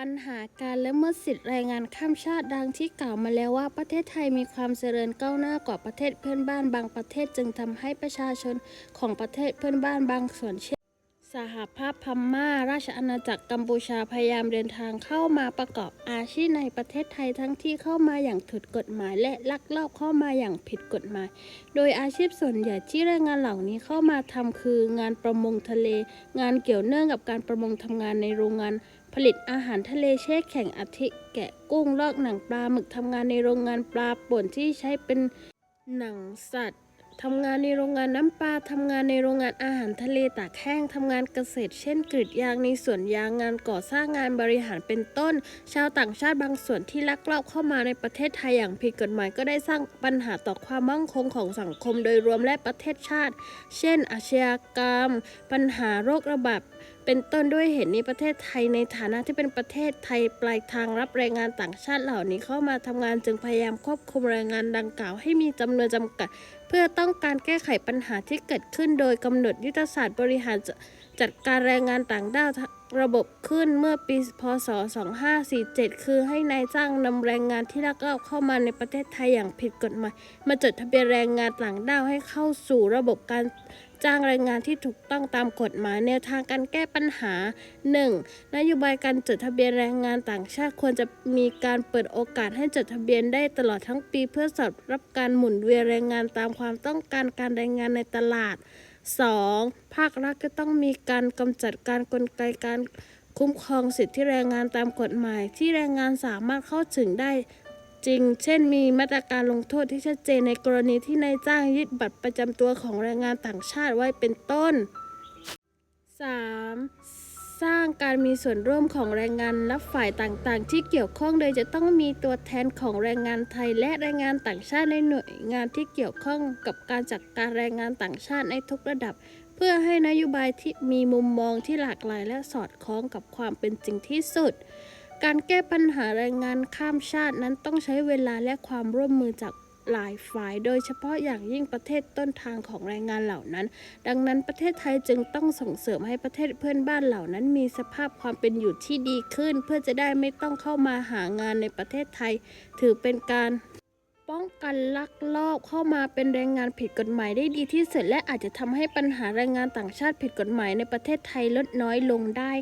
ปัญหาการละเมิดสิทธิแรงงานข้ามชาติดังที่กล่าวมาแล้วว่าประเทศไทยมีความเจริญก้าวหน้ากว่าประเทศเพื่อนบ้านบางประเทศจึงทำให้ประชาชนของประเทศเพื่อนบ้านบางส่วนเช่น สหภาพพม่า ราชอาณาจักรกัมพูชาพยายามเดินทางเข้ามาประกอบอาชีพในประเทศไทยทั้งที่เข้ามาอย่างถูกกฎหมายและลักลอบเข้ามาอย่างผิดกฎหมาย โดยอาชีพส่วนใหญ่ที่แรงงานเหล่านี้เข้ามาทำคือ งานประมงทะเล งานเกี่ยวเนื่องกับการประมงทำงานในโรงงานผลิตอาหารทะเลแช่แข็งอาทิแกะกุ้งลอกหนังปลาหมึกทำงานในโรงงานปลาป่นที่ใช้เป็นหนังสัตว์ ทำงานในโรงงานน้ำปลาทำงานในโรงงานอาหารทะเลตากแห้งทำงานเกษตร เช่นกรีดยางในสวนยางงานก่อสร้างงานบริหารเป็นต้น ชาวต่างชาติบางส่วนที่ลักลอบเข้ามาในประเทศไทยอย่างผิดกฎหมายก็ได้สร้างปัญหาต่อความมั่งคงของสังคมโดยรวมและประเทศชาติ เช่นอาชญากรรม ปัญหาโรคระบาดเป็นต้นด้วยเหตุนี้ประเทศไทยในฐานะที่เป็นประเทศไทยปลายทางรับแรงงานต่างชาติเหล่านี้เข้ามาทำงานจึงพยายามควบคุมแรงงานดังกล่าวให้มีจำนวนจำกัด เพื่อต้องการแก้ไขปัญหาที่เกิดขึ้นโดยกำหนดยุทธศาสตร์บริหารจจัดการแรงงานต่างด้าวระบบขึ้นเมื่อปีพศ 2547 คือให้นายจ้างนำแรงงานที่ลักลอบเข้ามาในประเทศไทยอย่างผิดกฎหมาย มาจดทะเบียนแรงงานต่างด้าวให้เข้าสู่ระบบการ จ้างแรงงานที่ถูกต้องตามกฎหมายแนวทางการแก้ปัญหา 1. นโยบายการจดทะเบียนแรงงานต่างชาติควรจะมีการเปิดโอกาสให้จดทะเบียนได้ตลอดทั้งปี เพื่อสอดรับการหมุนเวียนแรงงานตามความต้องการการแรงงานในตลาด 2. ภาครัฐก็ต้องมีการกำจัดการกลไกการคุ้มครองสิทธิแรงงานตามกฎหมายที่แรงงานสามารถเข้าถึงได้ จริง เช่น มีมาตรการลงโทษที่ชัดเจนในกรณีที่นายจ้างยึดบัตรประจำตัวของแรงงานต่างชาติไว้เป็นต้น 3. สร้างการมีส่วนร่วมของแรงงานและฝ่ายต่างๆ ที่เกี่ยวข้องโดยจะต้องมีตัวแทนของแรงงานไทยและแรงงานต่างชาติในหน่วยงานที่เกี่ยวข้องกับการจัดการแรงงานต่างชาติในทุกระดับ เพื่อให้นโยบายที่มีมุมมองที่หลากหลายและสอดคล้องกับความเป็นจริงที่สุด การแก้ปัญหาแรงงานข้ามชาตินั้นต้องใช้เวลาและความร่วมมือจากหลายฝ่าย โดยเฉพาะอย่างยิ่งประเทศต้นทางของแรงงานเหล่านั้น ดังนั้นประเทศไทยจึงต้องส่งเสริมให้ประเทศเพื่อนบ้านเหล่านั้น มีสภาพความเป็นอยู่ที่ดีขึ้น เพื่อจะได้ไม่ต้องเข้ามาหางานในประเทศไทย ถือเป็นการป้องกันลักลอบเข้ามาเป็นแรงงานผิดกฎหมายได้ดีที่สุดและอาจจะทำให้ปัญหาแรงงานต่างชาติผิดกฎหมายในประเทศไทยลดน้อยลงได้